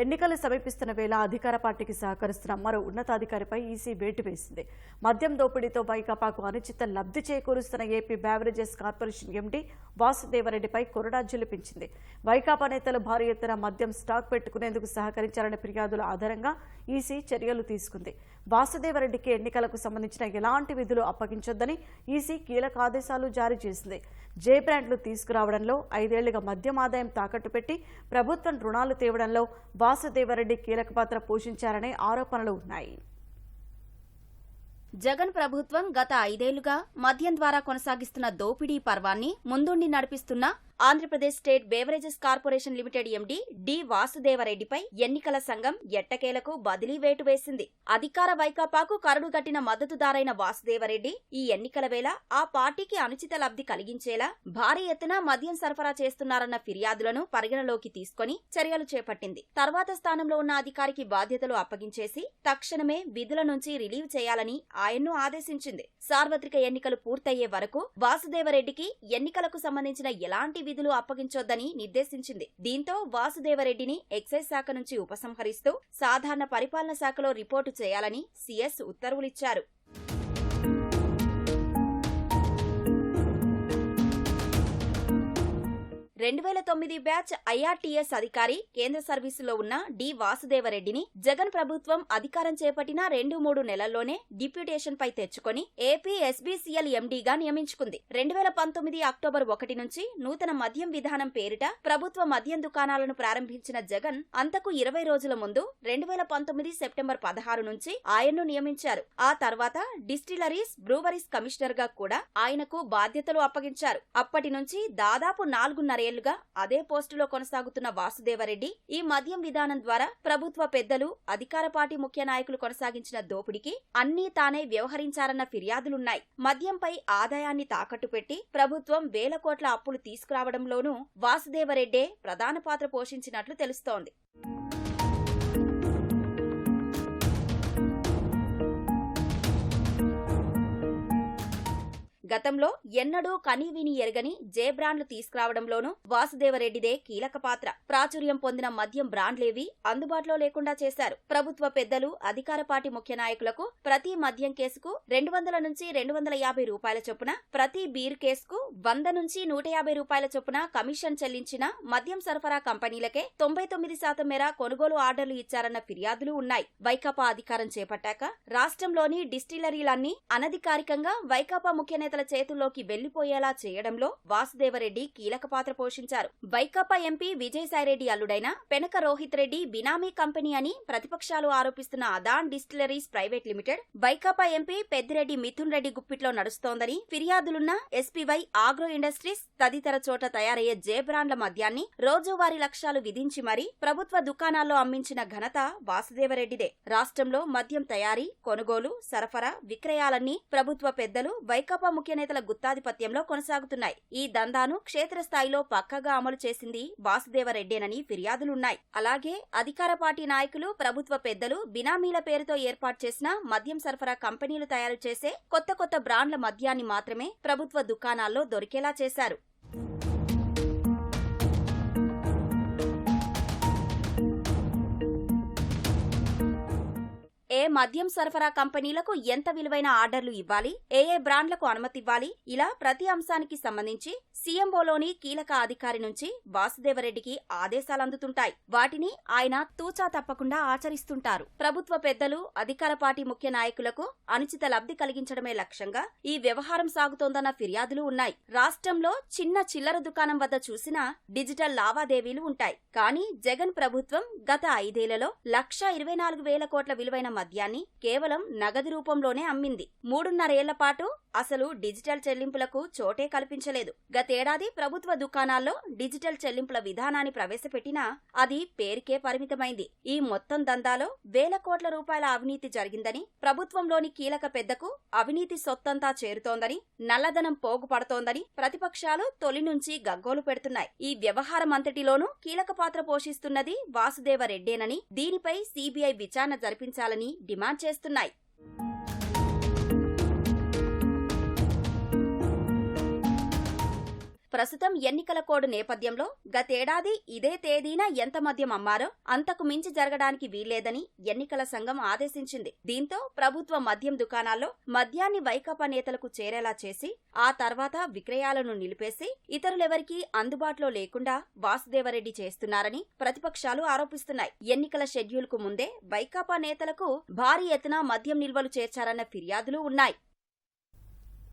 ఎన్నికలు సమీపిస్తున్న వేళ అధికార పార్టీకి సహకరిస్తున్న మరో ఉన్నతాధికారిపై ఈసీ వేటు వేసింది. మద్యం దోపిడీతో వైకాపాకు అనుచిత లబ్ధి చేకూరుస్తున్న ఏపీ బ్యావరేజెస్ కార్పొరేషన్ ఎండీ వాసుదేవరెడ్డిపై కొరడా జలిపించింది. వైకాపా నేతలు భారీ ఎత్తున మద్యం స్టాక్ పెట్టుకునేందుకు సహకరించారనే ఫిర్యాదుల ఆధారంగా ఈసీ చర్యలు తీసుకుంది. వాసుదేవరెడ్డికి ఎన్నికలకు సంబంధించిన ఎలాంటి విధులు అప్పగించొద్దని ఈసీ కీలక ఆదేశాలు జారీ చేసింది. జే బ్రాండ్లు తీసుకురావడంలో ఐదేళ్ళుగా మద్యం ఆదాయం తాకట్టు పెట్టి ప్రభుత్వం రుణాలు తేవడంలో వాసుదేవరెడ్డి కీలక పాత్ర పోషించారనే ఆరోపణలు ఉన్నాయి. జగన్ ప్రభుత్వం గత ఐదేళ్ళుగా మద్యం ద్వారా కొనసాగిస్తున్న దోపిడీ పర్వాన్ని ముందుండి నడిపిస్తున్న Andhra Pradesh state beverages corporation limited MD D వాసుదేవరెడ్డిపై ఎన్నికల సంఘం ఎట్టకేలకు బదిలీ వేటు వేసింది. అధికార వైకాపాకు కరడుగట్టిన మద్దతుదారైన వాసుదేవరెడ్డి ఈ ఎన్నికల వేళ ఆ పార్టీకి అనుచిత లబ్ధి కలిగించేలా భారీ ఎత్తున మద్యం సరఫరా చేస్తున్నారన్న ఫిర్యాదులను పరిగణలోకి తీసుకొని చర్యలు చేపట్టింది. తర్వాత స్థానంలో ఉన్న అధికారికి బాధ్యతలు అప్పగించేసి తక్షణమే విధుల నుంచి రిలీవ్ చేయాలని ఆయన్ను ఆదేశించింది. సార్వత్రిక ఎన్నికలు పూర్తయ్యే వరకు వాసుదేవరెడ్డికి ఎన్నికలకు సంబంధించిన ఎలాంటి విధులు అప్పగించొద్దని నిర్దేశించింది. దీంతో వాసుదేవరెడ్డిని ఎక్సైజ్ శాఖ నుంచి ఉపసంహరిస్తూ సాధారణ పరిపాలన శాఖలో రిపోర్టు చేయాలని సీఎస్ ఉత్తర్వులిచ్చారు. రెండు వేల తొమ్మిది బ్యాచ్ ఐఆర్టీఎస్ అధికారి కేంద్ర సర్వీసులో ఉన్న డి వాసుదేవరెడ్డిని జగన్ ప్రభుత్వం అధికారం చేపట్టిన రెండు మూడు నెలల్లోనే డిప్యూటేషన్ పై తెచ్చుకొని ఏపీ ఎస్బీసీఎల్ ఎండీగా నియమించుకుంది. రెండు వేల పంతొమ్మిది అక్టోబర్ ఒకటి నుంచి నూతన మద్యం విధానం పేరిట ప్రభుత్వ మద్యం దుకాణాలను ప్రారంభించిన జగన్ అంతకు ఇరవై రోజుల ముందు రెండు వేల పంతొమ్మిది సెప్టెంబర్ పదహారు నుంచి ఆయన్ను నియమించారు. ఆ తర్వాత డిస్టిలరీస్ బ్రూవరీస్ కమిషనర్గా కూడా ఆయనకు బాధ్యతలు అప్పగించారు. అప్పటి నుంచి దాదాపు ఏళ్ళుగా అదే పోస్టులో కొనసాగుతున్న వాసుదేవరెడ్డి ఈ మద్యం విధానం ద్వారా ప్రభుత్వ పెద్దలు అధికార పార్టీ ముఖ్య నాయకులు కొనసాగించిన దోపిడీకి అన్నీ తానే వ్యవహరించారన్న ఫిర్యాదులున్నాయి. మద్యంపై ఆదాయాన్ని తాకట్టు పెట్టి ప్రభుత్వం వేల కోట్ల అప్పులు తీసుకురావడంలోనూ వాసుదేవరెడ్డే ప్రధాన పాత్ర పోషించినట్లు తెలుస్తోంది. గతంలో ఎన్నడూ కనీవిని ఎరగని జే బ్రాండ్లు తీసుకురావడంలోనూ వాసుదేవరెడ్డిదే కీలక పాత్ర. ప్రాచుర్యం పొందిన మద్యం బ్రాండ్లేవి అందుబాటులో లేకుండా చేశారు. ప్రభుత్వ పెద్దలు అధికార పార్టీ ముఖ్య నాయకులకు ప్రతి మద్యం కేసుకు రెండు వందల నుంచి రెండు వందల యాభై రూపాయల చొప్పున ప్రతి బీర్ కేసుకు వంద నుంచి నూట యాభై రూపాయల చొప్పున కమిషన్ చెల్లించిన మద్యం సరఫరా కంపెనీలకే తొంభై తొమ్మిది శాతం మేర కొనుగోలు ఆర్డర్లు ఇచ్చారన్న ఫిర్యాదులు ఉన్నాయి. వైకాపా అధికారం చేపట్టాక రాష్ట్రంలోని డిస్టిలరీలన్నీ అనధికారికంగా వైకాపా ముఖ్య నేతల చేతుల్లోకి వెళ్ళిపోయేలా చేయడంలో వాసుదేవరెడ్డి కీలక పాత్ర పోషించారు. వైకాపా ఎంపీ విజయసాయిరెడ్డి అల్లుడైన పెనక రోహిత్ రెడ్డి బినామీ కంపెనీ అని ప్రతిపక్షాలు ఆరోపిస్తున్న Adan distilleries private limited Vaikapa MP Peddireddy Mithun Reddy గుప్పిట్లో నడుస్తోందని ఫిర్యాదులున్న S P Y agro industries తదితర చోట తయారయ్యే జే బ్రాండ్ల మద్యాన్ని రోజువారీ లక్ష్యాలు విధించి మరీ ప్రభుత్వ దుకాణాల్లో అమ్మించిన ఘనత వాసుదేవరెడ్డిదే. రాష్ట్రంలో మద్యం తయారీ కొనుగోలు సరఫరా విక్రయాలన్నీ ప్రభుత్వ పెద్దలు వైకాపా ముఖ్య నేతల గుత్తాధిపత్యంలో కొనసాగుతున్నాయి. ఈ దందాను క్షేత్రస్థాయిలో పక్కగా అమలు చేసింది వాసుదేవరెడ్డేనని ఫిర్యాదులున్నాయి. అలాగే అధికార పార్టీ నాయకులు ప్రభుత్వ పెద్దలు బినామీల పేరుతో ఏర్పాటు చేసిన మద్యం సరఫరా కంపెనీలు తయారు చేసే కొత్త కొత్త బ్రాండ్ల మద్యాన్ని మాత్రమే ప్రభుత్వ దుకాణాల్లో దొరికేలా చేశారు. మద్యం సరఫరా కంపెనీలకు ఎంత విలువైన ఆర్డర్లు ఇవ్వాలి? ఏ ఏ బ్రాండ్లకు అనుమతి ఇవ్వాలి? ఇలా ప్రతి అంశానికి సంబంధించి సీఎంఓలోని కీలక అధికారి నుంచి వాసుదేవరెడ్డికి ఆదేశాలు అందుతుంటాయి వాటిని ఆయన తూచా తప్పకుండా ఆచరిస్తుంటారు. ప్రభుత్వ పెద్దలు అధికార పార్టీ ముఖ్య నాయకులకు అనుచిత లబ్ధి కలిగించడమే లక్ష్యంగా ఈ వ్యవహారం సాగుతోందన్న ఫిర్యాదులు ఉన్నాయి. రాష్ట్రంలో చిన్న చిల్లర దుకాణం వద్ద చూసినా డిజిటల్ లావాదేవీలు ఉంటాయి. కానీ జగన్ ప్రభుత్వం గత ఐదేళ్ళలో లక్ష ఇరవై నాలుగు వేల కోట్ల విలువైన మద్యాన్ని కేవలం నగదు రూపంలోనే అమ్మింది. మూడున్నరేళ్ళ పాటు అసలు డిజిటల్ చెల్లింపులకు చోటే కల్పించలేదు. గతేడాది ప్రభుత్వ దుకాణాల్లో డిజిటల్ చెల్లింపుల విధానాన్ని ప్రవేశపెట్టినా అది పేరుకే పరిమితమైంది. ఈ మొత్తం దందాలో వేల కోట్ల రూపాయల అవినీతి జరిగిందని ప్రభుత్వంలోని కీలక పెద్దకు అవినీతి సొత్తంతా చేరుతోందని నల్లధనం పోగుపడుతోందని ప్రతిపక్షాలు తొలి నుంచి గగ్గోలు పెడుతున్నాయి. ఈ వ్యవహారం అంతటిలోనూ కీలక పాత్ర పోషిస్తున్నది వాసుదేవ రెడ్డేనని దీనిపై సీబీఐ విచారణ జరిపించాలని డిమాండ్ చేస్తున్నాయి. ప్రస్తుతం ఎన్నికల కోడ్ నేపథ్యంలో గతేడాది ఇదే తేదీన ఎంత మద్యం అమ్మారో అంతకు మించి జరగడానికి వీల్లేదని ఎన్నికల సంఘం ఆదేశించింది. దీంతో ప్రభుత్వ మద్యం దుకాణాల్లో మద్యాన్ని వైకాపా నేతలకు చేరేలా చేసి ఆ తర్వాత విక్రయాలను నిలిపేసి ఇతరులెవరికీ అందుబాటులో లేకుండా వాసుదేవరెడ్డి చేస్తున్నారని ప్రతిపక్షాలు ఆరోపిస్తున్నాయి. ఎన్నికల షెడ్యూల్కు ముందే వైకాపా నేతలకు భారీ ఎత్తున మద్యం నిల్వలు చేర్చారన్న ఫిర్యాదులు ఉన్నాయి.